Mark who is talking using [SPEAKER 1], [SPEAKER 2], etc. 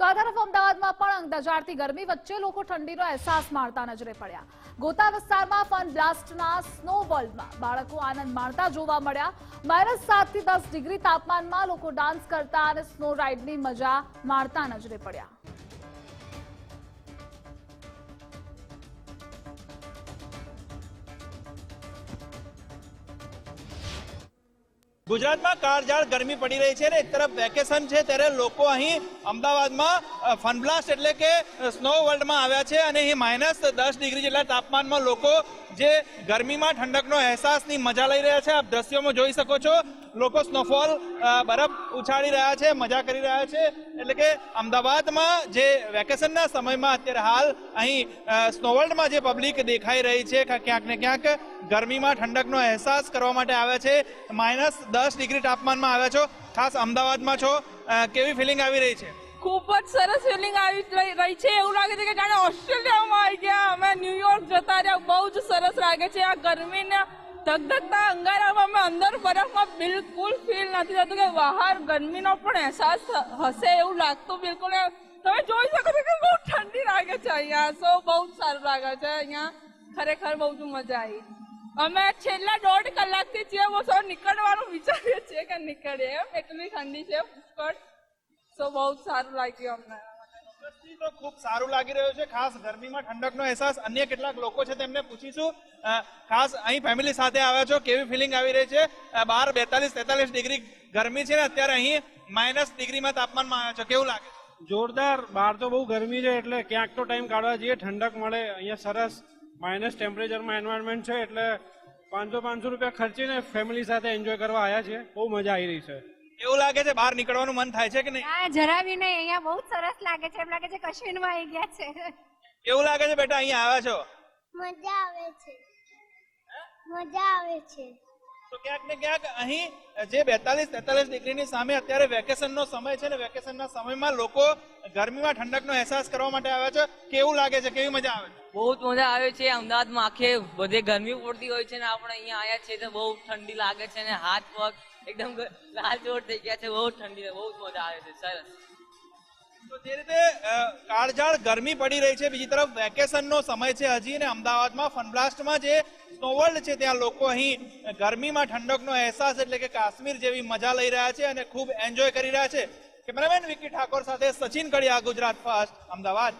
[SPEAKER 1] તો આ તરફ અમદાવાદમાં પણ અંગદાજારથી ગરમી વચ્ચે લોકો ઠંડીનો અહેસાસ માણતા નજરે પડ્યા. ગોતા વિસ્તારમાં ફન બ્લાસ્ટના સ્નો વર્લ્ડમાં બાળકો આનંદ માણતા જોવા મળ્યા. માઇનસ સાતથી દસ ડિગ્રી તાપમાનમાં લોકો ડાન્સ કરતા અને સ્નો રાઇડની મજા માણતા નજરે પડ્યા.
[SPEAKER 2] ગુજરાતમાં કાળઝાળ ગરમી પડી રહી છે ને એક તરફ વેકેશન છે, ત્યારે લોકો અહીં અમદાવાદમાં ફનબ્લાસ્ટ એટલે કે સ્નો વર્લ્ડમાં આવ્યા છે અને અહીં માઇનસ દસ ડિગ્રી જેટલા તાપમાનમાં લોકો જે ગરમીમાં ઠંડકનો અહેસાસની મજા લઈ રહ્યા છે. આપ દ્રશ્યોમાં જોઈ શકો છો લોકો સ્નોફોલ બરફ ઉછાળી રહ્યા છે, મજા કરી રહ્યા છે. એટલે કે અમદાવાદમાં જે વેકેશનના સમયમાં અત્યારે હાલ અહીં સ્નોવર્લ્ડમાં જે પબ્લિક દેખાઈ રહી છે ક્યાંક ને ક્યાંક ગરમીમાં ઠંડકનો અહેસાસ કરવા માટે આવ્યા છે. માઇનસ દસ ડિગ્રી તાપમાનમાં આવ્યા છો. ખાસ અમદાવાદમાં છો. કેવી ફિલિંગ આવી રહી છે?
[SPEAKER 3] ખૂબ જ સરસ ફિલિંગ આવી રહી છે. એવું લાગે છે કે જાણે ઓસ્ટ્રેલિયામાં લાગે છે આ ગરમીના ધગધગતા અંગારામાં અમે અંદર બરફમાં બિલકુલ ફીલ નથી થતું કે બહાર ગરમીનો પણ અહેસાસ હશે એવું લાગતું બિલકુલ. તમે જોઈ શકો છો કે બહુ ઠંડી લાગે છે અહીંયા. સો બહુ જ સારું લાગે છે અહીંયા. ખરેખર બહુ જ મજા આવી. અમે છેલ્લા દોઢ કલાકથી છીએ બહુ સૌ નીકળવાનું વિચારીએ છીએ કે નીકળીએ એમ. એટલી ઠંડી છે પુષ્કળ સો બહુ જ સારું લાગ્યું અમને.
[SPEAKER 2] તો ખૂબ સારું લાગી રહ્યું છે. ખાસ ગરમીમાં ઠંડકનો અહેસાસ અન્ય કેટલાક લોકો છે તેમને પૂછીશું. ખાસ અહીં ફેમિલી સાથે આવ્યા છો. કેવી ફિલિંગ આવી રહી છે? બાર બેતાલીસ તેતાલીસ ડિગ્રી ગરમી છે અત્યારે અહીં માઇનસ ડિગ્રીમાં તાપમાનમાં આવ્યા છો. કેવું લાગે
[SPEAKER 4] જોરદાર. બહાર તો બહુ ગરમી છે એટલે ક્યાંક તો ટાઈમ કાઢવા જઈએ. ઠંડક મળે. અહીંયા સરસ માઇનસ ટેમ્પરેચરમાં એન્વાયરમેન્ટ છે એટલે પાંચસો પાંચસો રૂપિયા ખર્ચીને ફેમિલી સાથે એન્જોય કરવા આવ્યા છે બહુ મજા આવી રહી છે.
[SPEAKER 2] એવું લાગે છે બહાર નીકળવાનું મન થાય છે કે નહીં?
[SPEAKER 5] હા જરા બી નહીં અહીંયા બહુ સરસ લાગે છે. એમ લાગે છે કાશ્મીરમાં આવી ગયા છે.
[SPEAKER 2] કેવું લાગે છે બેટા અહીંયા આવ્યા છો?
[SPEAKER 6] મજા આવે છે. મજા આવે છે.
[SPEAKER 2] તો ક્યાંક ને ક્યાંક અહીં જે બેતાલીસ તેતાલીસ ડિગ્રીની સામે અત્યારે વેકેશનનો સમય છે ને વેકેશનના સમયમાં લોકો ગરમીમાં ઠંડકનો અહેસાસ કરવા માટે આવ્યા છે. કેવું લાગે છે? કેવી મજા આવે છે?
[SPEAKER 7] બહુ જ મજા આવે છે. અમદાવાદમાં આખે બધે ગરમી પડતી હોય છે ને આપણે અહીંયા આવ્યા છીએ તો બહુ ઠંડી લાગે છે ને હાથ પગ એકદમ લાલ ચોટ થઈ ગયા છે, બહુ ઠંડી બહુ મજા આવે છે, સરસ.
[SPEAKER 2] તો જે રીતે કાળઝાળ ગરમી પડી રહી છે, બીજી તરફ વેકેશનનો સમય છે હજી ને અમદાવાદમાં ફનબ્લાસ્ટમાં જે સ્નોવર્લ્ડ છે, ત્યાં લોકો અહીં ગરમીમાં ઠંડકનો અહેસાસ એટલે કે કાશ્મીર જેવી મજા લઈ રહ્યા છે અને ખૂબ એન્જોય કરી રહ્યા છે. કેમેરામેન વિકી ઠાકોર સાથે સચિન કડિયા, ગુજરાત ફર્સ્ટ અમદાવાદ.